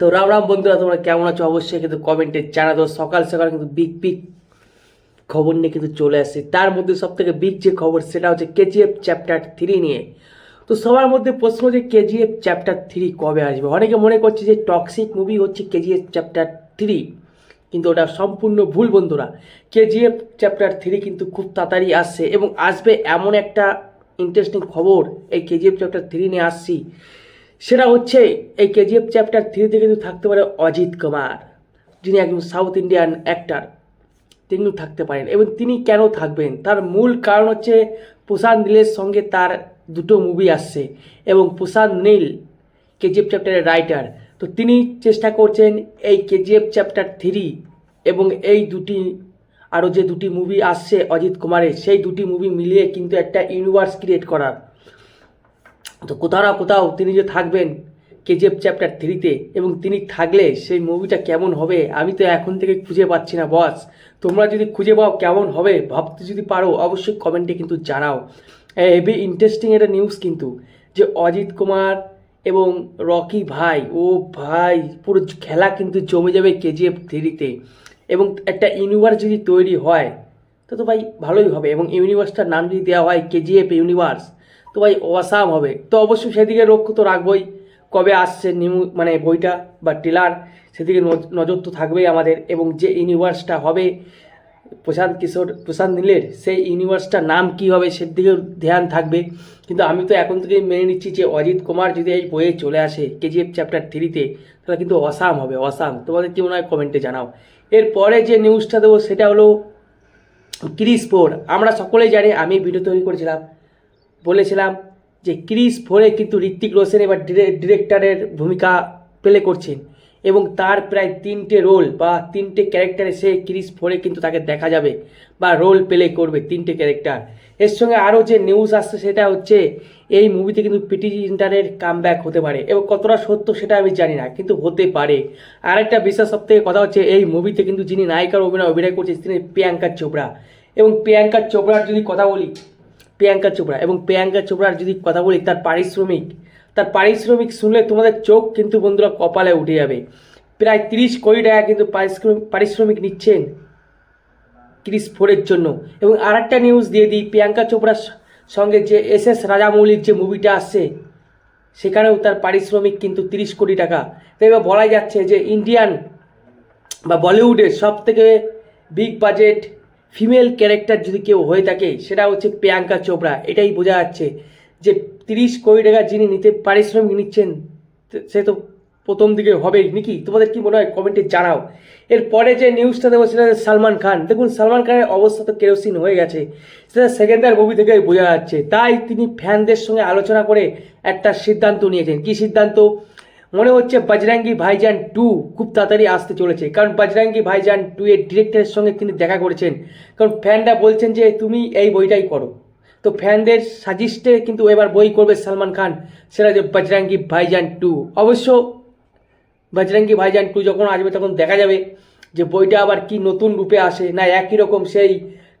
তো রাম রাম বন্ধুরা, তোমরা কেমন আছো? অবশ্যই কিন্তু কমেন্টে জানা জানাতো সকাল সকাল কিন্তু বিগ বিগ খবর নিয়ে কিন্তু চলে আসছে। তার মধ্যে সব থেকে বিগ যে খবর, সেটা হচ্ছে কেজিএফ চ্যাপ্টার থ্রি নিয়ে। তো সবার মধ্যে প্রশ্ন যে কেজিএফ চ্যাপ্টার থ্রি কবে আসবে? অনেকে মনে করছে যে টক্সিক মুভি হচ্ছে কেজিএফ চ্যাপ্টার থ্রি কিন্তু ওটা সম্পূর্ণ ভুল বন্ধুরা। কেজিএফ চ্যাপ্টার থ্রি কিন্তু খুব তাড়াতাড়ি আসছে এবং আসবে এমন একটা ইন্টারেস্টিং খবর। এই কেজিএফ চ্যাপ্টার থ্রি নিয়ে আসছি। সেটা হচ্ছে এই কেজিএফ চ্যাপ্টার থ্রিতে কিন্তু থাকতে পারে অজিত কুমার, যিনি একজন সাউথ ইন্ডিয়ান অ্যাক্টার তিনি থাকতে পারেন এবং তিনি কেন থাকবেন? তার মূল কারণ হচ্ছে প্রশান্ত নীলের সঙ্গে তার দুটো মুভি আসছে এবং প্রশান্ত নীল কেজিএফ চ্যাপ্টারের রাইটার তো তিনি চেষ্টা করছেন এই কেজিএফ চ্যাপ্টার থ্রি এবং এই দুটি, আরও যে দুটি মুভি আসছে অজিত কুমারের, সেই দুটি মুভি মিলিয়ে কিন্তু একটা ইউনিভার্স ক্রিয়েট করার। তো কোথাও না কোথাও তিনি যে থাকবেন কেজিএফ চ্যাপ্টার থ্রিতে এবং তিনি থাকলে সেই মুভিটা কেমন হবে, আমি তো এখন থেকে খুঁজে পাচ্ছি না বস তোমরা যদি খুঁজে পাও কেমন হবে, ভাবতে যদি পারো অবশ্যই কমেন্টে কিন্তু জানাও। হেভি ইন্টারেস্টিং একটা নিউজ কিন্তু, যে অজিত কুমার এবং রকি ভাই, ও ভাই, পুরো খেলা কিন্তু জমে যাবে কেজিএফ থ্রিতে এবং একটা ইউনিভার্স যদি তৈরি হয়। তো তো ভাই ভালোই হবে এবং ইউনিভার্সটার নাম যদি দেওয়া হয়, কেজিএফ ইউনিভার্স তো ভাই অসাম হবে। তো অবশ্যই সেদিকে লক্ষ্য তো রাখবই। কবে আসছে নিউ মানে বইটা বা টিলার সেদিকে নজ- নজর তো থাকবেই আমাদের। এবং যে ইউনিভার্সটা হবে, প্রশান্ত কিশোর, প্রশান্ত নীলের, সেই ইউনিভার্সটার নাম কি হবে, সেদিকেও ধ্যান থাকবে। কিন্তু আমি তো এখন থেকেই মেনে নিচ্ছি যে অজিত কুমার যদি এই বইয়ে চলে আসে, কেজিএফ চ্যাপ্টার থ্রিতে তাহলে কিন্তু অসাম হবে, অসাম। তোমাদের কি মনে হয় কমেন্টে জানাও। এরপরে যে নিউজটা দেবো, সেটা হলো ক্রিস ফোর আমরা সকলেই জানি, আমি ভিডিও তৈরি করেছিলাম। বলেছিলাম যে ক্রিস ফোরে কিন্তু ঋত্বিক রোশন এবার ডিরেক্টরের ভূমিকা প্লে করছেন এবং তার প্রায় তিনটে রোল বা তিনটে ক্যারেক্টারে সে ক্রিস ফোরে কিন্তু তাকে দেখা যাবে বা রোল প্লে করবে তিনটে ক্যারেক্টার এর সঙ্গে আরও যে নিউজ আসছে সেটা হচ্ছে এই মুভিতে কিন্তু পিটি ইন্টারের কাম হতে পারে এবং কতটা সত্য সেটা আমি জানি না, কিন্তু হতে পারে। আর একটা বিশেষ সব থেকে কথা হচ্ছে এই মুভিতে কিন্তু যিনি নায়িকার অভিনয় অভিনয় করছেন তিনি প্রিয়াঙ্কা চোপড়া। এবং প্রিয়াঙ্কা চোপড়ার যদি কথা বলি প্রিয়াঙ্কা চোপড়া। এবং প্রিয়াঙ্কা চোপড়ার যদি কথা বলি, তার পারিশ্রমিক তার পারিশ্রমিক শুনলে তোমাদের চোখ কিন্তু বন্ধুরা কপালে উঠে যাবে। প্রায় তিরিশ কোটি টাকা কিন্তু পারিশ্রমিক পারিশ্রমিক নিচ্ছেন ক্রিস ফোরের জন্য। এবং আর একটা নিউজ দিয়ে দিই, প্রিয়াঙ্কা চোপড়ার সঙ্গে যে এস এস রাজামৌলির যে মুভিটা আসছে, সেখানেও তার পারিশ্রমিক কিন্তু তিরিশ কোটি টাকা। তাই এবার বলা যাচ্ছে যে ইন্ডিয়ান বা বলিউডের সব থেকে বিগ বাজেট ফিমেল ক্যারেক্টার যদি কেউ হয়ে থাকে, সেটা হচ্ছে প্রিয়াঙ্কা চোপড়া। এটাই বোঝা যাচ্ছে যে তিরিশ কোটি টাকা যিনি নিতে পারিশ্রমিক নিচ্ছেন, সে তো প্রথম দিকে হবেই। নাকি? তোমাদের কি মনে হয়? কমেন্টে জানাও। এরপরে যে নিউজটা দেবো, সেটা সালমান খান। দেখুন, সালমান খানের অবস্থা তো কেরোসিন হয়ে গেছে। সেটা সেকেন্ডার মুভি থেকে বোঝা যাচ্ছে। তাই তিনি ফ্যানদের সঙ্গে আলোচনা করে একটা সিদ্ধান্ত নিয়েছেন। কি সিদ্ধান্ত? মনে হচ্ছে বজরাঙ্গি ভাইজান টু খুব তাড়াতাড়ি আসতে চলেছে। কারণ বজরাঙ্গি ভাইজান টু এর ডিরেক্টরের সঙ্গে তিনি দেখা করেছেন। কারণ ফ্যানরা বলছেন যে, তুমি এই বইটাই করো। তো ফ্যানদের সাজিস্টে কিন্তু এবার বই করবে সালমান খান। সেটা যে বজরাঙ্গি ভাইজান টু অবশ্য বজরঙ্গি ভাইজান টু যখন আসবে তখন দেখা যাবে যে, বইটা আবার কি নতুন রূপে আসে, না একই রকম সেই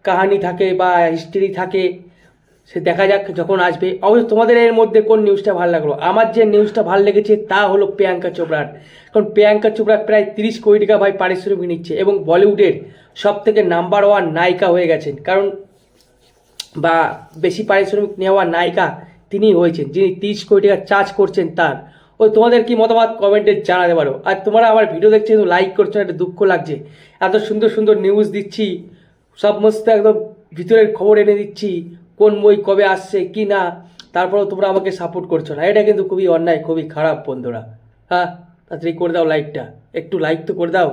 কাহানি থাকে বা হিস্ট্রি থাকে। সে দেখা যাক যখন আসবে। অবশ্য তোমাদের এর মধ্যে কোন নিউজটা ভালো লাগল? আমার যে নিউজটা ভালো লেগেছে, তা হলো প্রিয়াঙ্কা চোপড়ার। কারণ প্রিয়াঙ্কা চোপড়া প্রায় তিরিশ কোটি টাকা ভাই পারিশ্রমিক নিচ্ছে এবং বলিউডের সব থেকে নাম্বার ওয়ান নায়িকা হয়ে গেছেন। কারণ বা বেশি পারিশ্রমিক নেওয়া নায়িকা তিনিই হয়েছেন, যিনি তিরিশ কোটি টাকা চার্জ করছেন তার। ওই তোমাদের কি মতামত কমেন্টে জানাতে পারো। আর তোমরা আমার ভিডিও দেখছ লাইক করছ একটা দুঃখ লাগছে। এত সুন্দর সুন্দর নিউজ দিচ্ছি সমস্ত একদম ভিতরের খবর এনে দিচ্ছি। কোন বই কবে আসছে, কি না, তারপরেও তোমরা আমাকে সাপোর্ট করছ না। এটা কিন্তু খুবই অন্যায়, খুবই খারাপ বন্ধুরা। হ্যাঁ তাড়াতাড়ি করে দাও লাইকটা একটু লাইক তো করে দাও।